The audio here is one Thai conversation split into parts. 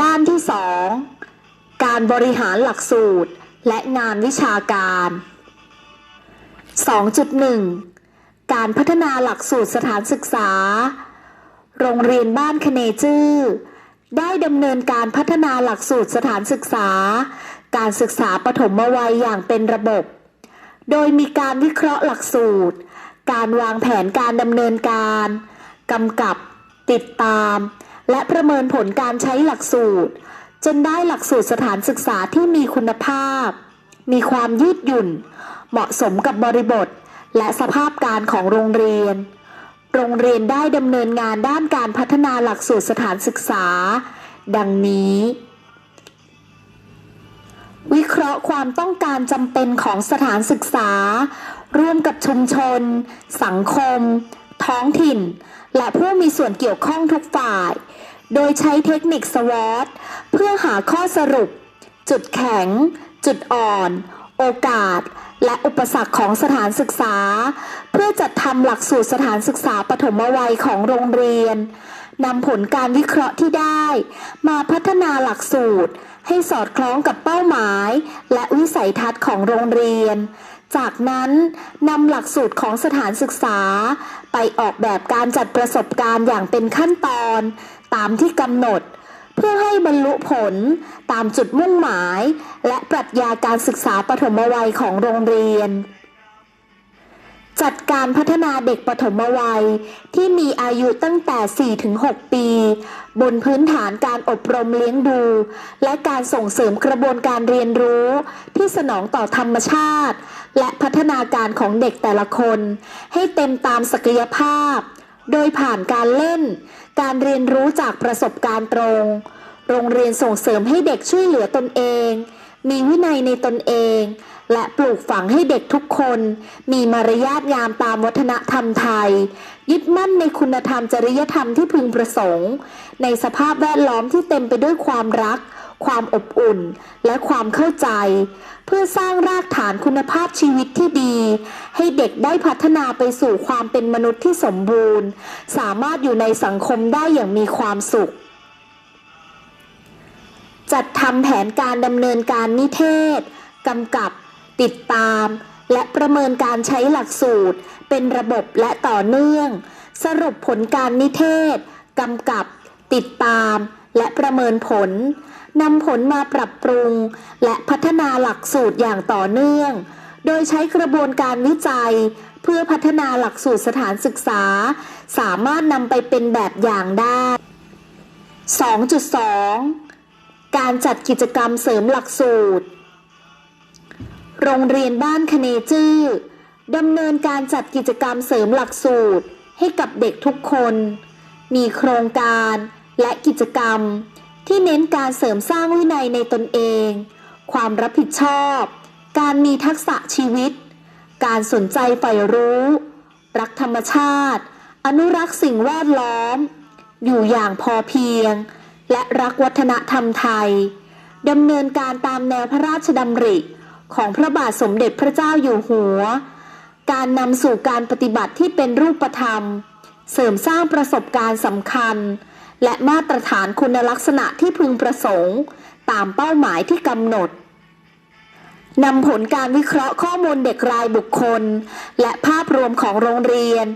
ด้านที่ 2 การบริหารหลักสูตรและงานวิชาการ 2.1 การพัฒนาหลักสูตรสถานศึกษา โรงเรียนบ้านคเนจื้อ ได้ดำเนินการพัฒนาหลักสูตรสถานศึกษา การศึกษาปฐมวัยอย่างเป็นระบบ โดยมีการวิเคราะห์หลักสูตร การวางแผนการดำเนินการ กำกับ ติดตาม และประเมินผลการใช้หลักสูตร จนได้หลักสูตรสถานศึกษาที่มีคุณภาพ มีความยืดหยุ่น เหมาะสมกับบริบท และสภาพการของโรงเรียน โรงเรียนได้ดำเนินงานด้านการพัฒนาหลักสูตรสถานศึกษา ดังนี้ วิเคราะห์ความต้องการจำเป็นของสถานศึกษา ร่วมกับชุมชน สังคม ท้องถิ่น และผู้มีส่วนเกี่ยวข้องทุกฝ่าย โดยใช้เทคนิคสวอตเพื่อหาข้อสรุป จุดแข็ง จุดอ่อน โอกาส และอุปสรรคของสถานศึกษา เพื่อจัดทำหลักสูตรสถานศึกษาปฐมวัยของโรงเรียนนำผลการวิเคราะห์ที่ได้ มาพัฒนาหลักสูตร ให้สอดคล้องกับเป้าหมาย และวิสัยทัศน์ของโรงเรียน จากนั้นนำหลักสูตรของสถานศึกษา ไปออกแบบการจัดประสบการณ์อย่างเป็นขั้นตอนตามที่กำหนด เพื่อให้บรรลุผลตามจุดมุ่งหมาย และปรัชญาการศึกษาปฐมวัยของโรงเรียน จัดการพัฒนาเด็กปฐมวัย ที่มีอายุตั้งแต่ 4-6 ปี บนพื้นฐานการอบรมเลี้ยงดู และการส่งเสริมกระบวนการเรียนรู้ ที่สนองต่อธรรมชาติ และพัฒนาการของเด็กแต่ละคน ให้เต็มตามศักยภาพ โดยผ่านการเล่น การเรียนรู้จากประสบการณ์ตรง โรงเรียนส่งเสริมให้เด็กช่วยเหลือตนเอง มีวินัยในตนเอง และปลูกฝังให้เด็กทุกคน มีมารยาทงามตามวัฒนธรรมไทย ยึดมั่นในคุณธรรมจริยธรรมที่พึงประสงค์ ในสภาพแวดล้อมที่เต็มไปด้วยความรัก ความอบอุ่น และความเข้าใจ เพื่อสร้างรากฐานคุณภาพชีวิตที่ดี ให้เด็กได้พัฒนาไปสู่ความเป็นมนุษย์ที่สมบูรณ์ สามารถอยู่ในสังคมได้อย่างมีความสุข จัดทำแผนการดำเนินการนิเทศกำกับ ติดตาม และประเมินการใช้หลักสูตร เป็นระบบและต่อเนื่อง สรุปผลการนิเทศกำกับ ติดตาม และประเมินผลนำผลมาปรับปรุง และพัฒนาหลักสูตรอย่างต่อเนื่อง โดยใช้กระบวนการวิจัย เพื่อพัฒนาหลักสูตรสถานศึกษา สามารถนำไปเป็นแบบอย่างได้ 2.2 การจัดกิจกรรมเสริมหลักสูตร โรงเรียนบ้านคเนจื้อดำเนินการจัดกิจกรรมเสริมหลักสูตรให้กับเด็กทุกคน มีโครงการและกิจกรรมที่เน้นการเสริมสร้างวินัยในตนเอง ความรับผิดชอบ การมีทักษะชีวิต การสนใจใฝ่รู้ รักธรรมชาติ อนุรักษ์สิ่งแวดล้อม อยู่อย่างพอเพียง และรักวัฒนธรรมไทยดำเนินการตามแนวพระราชดำริของพระบาทสมเด็จพระเจ้าอยู่หัว การนำสู่การปฏิบัติที่เป็นรูปธรรม เสริมสร้างประสบการณ์สำคัญ และมาตรฐานคุณลักษณะที่พึงประสงค์ ตามเป้าหมายที่กำหนด นำผลการวิเคราะห์ข้อมูลเด็กรายบุคคล และภาพรวมของโรงเรียน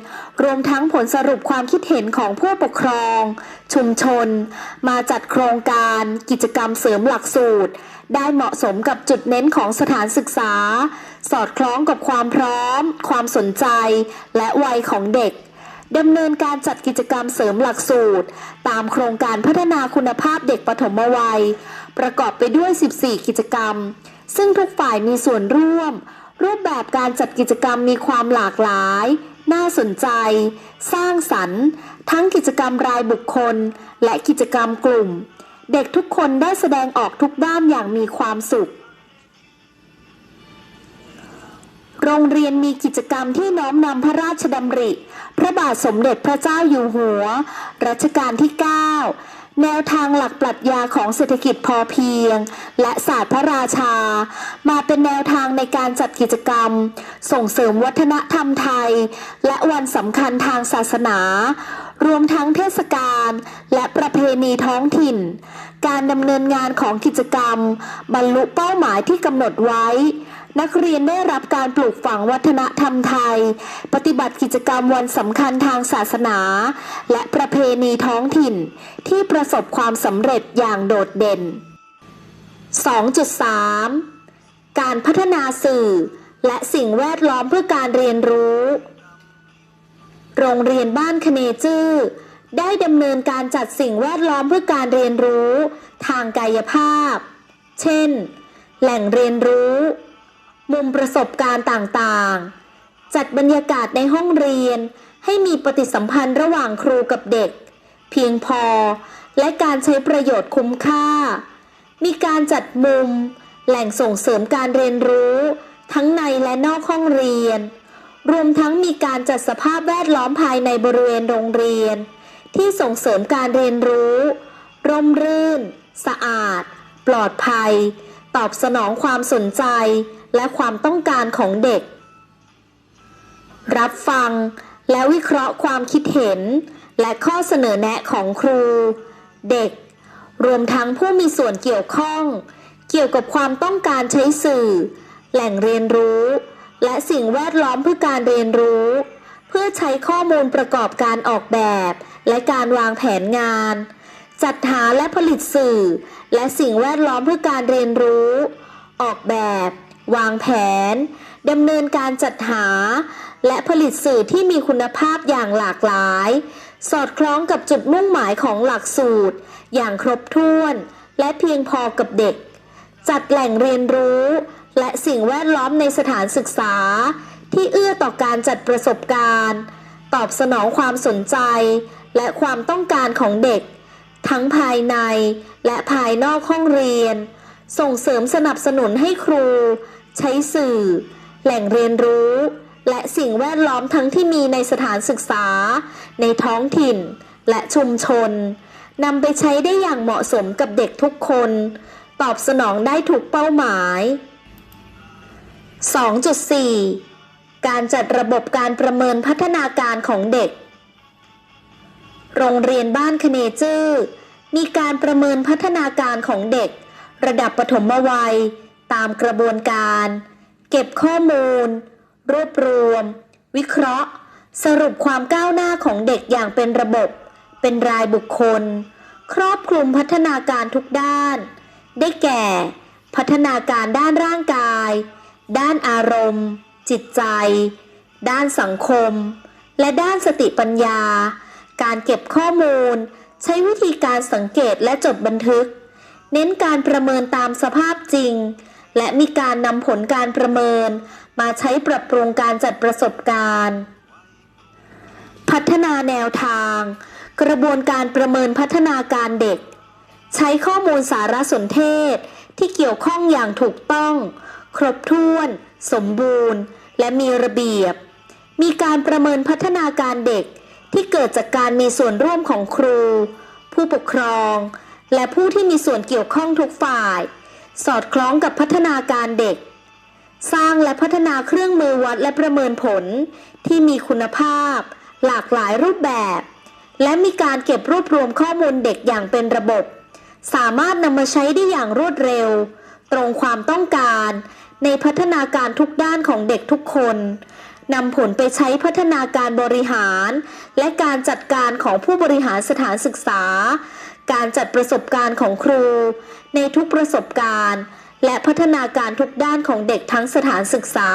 รวมทั้งผลสรุปความคิดเห็นของผู้ปกครอง ชุมชน มาจัดโครงการ กิจกรรมเสริมหลักสูตร ได้เหมาะสมกับจุดเน้นของสถานศึกษา สอดคล้องกับความพร้อม ความสนใจ และวัยของเด็กดำเนินการจัดกิจกรรมเสริมหลักสูตร ตามโครงการพัฒนาคุณภาพเด็กปฐมวัย ประกอบไปด้วย 14 กิจกรรม ซึ่งทุกฝ่ายมีส่วนร่วม รูปแบบการจัดกิจกรรมมีความหลากหลาย น่าสนใจ สร้างสรรค์ ทั้งกิจกรรมรายบุคคล และกิจกรรมกลุ่ม เด็กทุกคนได้แสดงออกทุกด้านอย่างมีความสุข โรงเรียนมีกิจกรรมที่น้อมนำพระราชดำริ พระบาทสมเด็จพระเจ้าอยู่หัว รัชกาลที่ 9 แนวทางหลักปรัชญาของเศรษฐกิจพอเพียง และศาสตร์พระราชา มาเป็นแนวทางในการจัดกิจกรรม ส่งเสริมวัฒนธรรมไทย และวันสำคัญทางศาสนา รวมทั้งเทศกาลและประเพณีท้องถิ่น การดำเนินงานของกิจกรรม บรรลุเป้าหมายที่กำหนดไว้ นักเรียนได้รับการปลูกฝังวัฒนธรรมไทย ปฏิบัติกิจกรรมวันสำคัญทางศาสนา และประเพณีท้องถิ่น ที่ประสบความสำเร็จอย่างโดดเด่น 2.3 การพัฒนาสื่อ และสิ่งแวดล้อมเพื่อการเรียนรู้ โรงเรียนบ้านคเนจื้อได้ดำเนินการจัดสิ่งแวดล้อมเพื่อการเรียนรู้ ทางกายภาพ เช่น แหล่งเรียนรู้ มุมประสบการณ์ต่างๆ จัดบรรยากาศในห้องเรียน ให้มีปฏิสัมพันธ์ระหว่างครูกับเด็ก เพียงพอ และการใช้ประโยชน์คุ้มค่า มีการจัดมุม แหล่งส่งเสริมการเรียนรู้ ทั้งในและนอกห้องเรียน รวมทั้งมีการจัดสภาพแวดล้อมภายในบริเวณโรงเรียน ที่ส่งเสริมการเรียนรู้ ร่มรื่น สะอาด ปลอดภัย ตอบสนองความสนใจ และความต้องการของเด็ก รับฟังและวิเคราะห์ความคิดเห็น และข้อเสนอแนะของครู เด็ก รวมทั้งผู้มีส่วนเกี่ยวข้อง เกี่ยวกับความต้องการใช้สื่อ แหล่งเรียนรู้ และสิ่งแวดล้อมเพื่อการเรียนรู้ เพื่อใช้ข้อมูลประกอบการออกแบบ และการวางแผนงาน จัดหาและผลิตสื่อ และสิ่งแวดล้อมเพื่อการเรียนรู้ ออกแบบ วางแผนดำเนินการจัดหา และผลิตสื่อที่มีคุณภาพอย่างหลากหลาย สอดคล้องกับจุดมุ่งหมายของหลักสูตร อย่างครบถ้วน และเพียงพอกับเด็ก จัดแหล่งเรียนรู้ และสิ่งแวดล้อมในสถานศึกษา ที่เอื้อต่อการจัดประสบการณ์ ตอบสนองความสนใจ และความต้องการของเด็ก ทั้งภายในและภายนอกห้องเรียน ส่งเสริมสนับสนุนให้ครู ใช้สื่อ แหล่งเรียนรู้ และสิ่งแวดล้อมทั้งที่มีในสถานศึกษา ในท้องถิ่น และชุมชนนำไปใช้ได้อย่างเหมาะสมกับเด็กทุกคน ตอบสนองได้ถูกเป้าหมาย 2.4 การจัดระบบการประเมินพัฒนาการของเด็ก โรงเรียนบ้านคเนจื้อมีการประเมินพัฒนาการของเด็ก ระดับปฐมวัย ตามกระบวนการ เก็บข้อมูล รวบรวม วิเคราะห์ สรุปความก้าวหน้าของเด็กอย่างเป็นระบบ เป็นรายบุคคล ครอบคลุมพัฒนาการทุกด้าน ได้แก่ พัฒนาการด้านร่างกาย ด้านอารมณ์ จิตใจ ด้านสังคม และด้านสติปัญญา การเก็บข้อมูล ใช้วิธีการสังเกตและจดบันทึกเน้นการประเมินตามสภาพจริง และมีการนำผลการประเมิน มาใช้ปรับปรุงการจัดประสบการณ์ พัฒนาแนวทาง กระบวนการประเมินพัฒนาการเด็ก ใช้ข้อมูลสารสนเทศที่เกี่ยวข้องอย่างถูกต้อง ครบถ้วน สมบูรณ์ และมีระเบียบ มีการประเมินพัฒนาการเด็กที่เกิดจากการมีส่วนร่วมของครู ผู้ปกครอง และผู้ที่มีส่วนเกี่ยวข้องทุกฝ่าย สอดคล้องกับพัฒนาการเด็ก สร้างและพัฒนาเครื่องมือวัดและประเมินผลที่มีคุณภาพ หลากหลายรูปแบบ และมีการเก็บรวบรวมข้อมูลเด็กอย่างเป็นระบบ สามารถนำมาใช้ได้อย่างรวดเร็ว ตรงความต้องการในพัฒนาการทุกด้านของเด็กทุกคนนำผลไปใช้พัฒนาการบริหาร และการจัดการของผู้บริหารสถานศึกษา การจัดประสบการณ์ของครู ในทุกประสบการณ์ และพัฒนาการทุกด้านของเด็กทั้งสถานศึกษา